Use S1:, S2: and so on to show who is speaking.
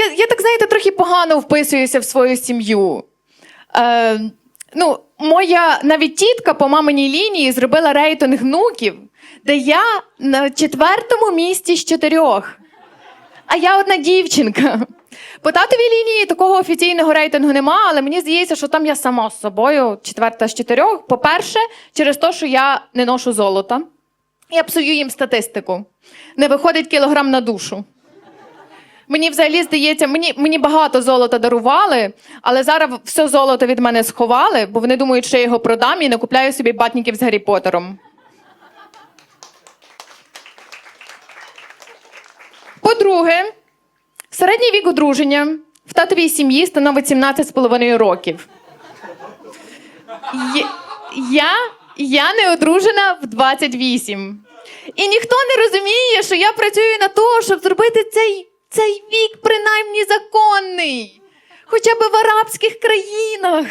S1: я, я так знаєте, трохи погано вписуюся в свою сім'ю. Е, ну, моя навіть тітка по маминій лінії зробила рейтинг внуків, де я на четвертому місці з чотирьох. А я одна дівчинка. По татовій лінії такого офіційного рейтингу нема, але мені здається, що там я сама з собою, четверта з чотирьох. По-перше, через те, що я не ношу золота. Я псую їм статистику. Не виходить кілограм на душу. Мені взагалі здається, мені, мені багато золота дарували, але зараз все золото від мене сховали, бо вони думають, що я його продам і не купляю собі батників з Гаррі Поттером. По-друге, середній вік одруження в татовій сім'ї становить 17,5 років. Є- Я, я не одружена в 28. І ніхто не розуміє, що я працюю на те, щоб зробити цей, цей вік принаймні законний. Хоча б в арабських країнах.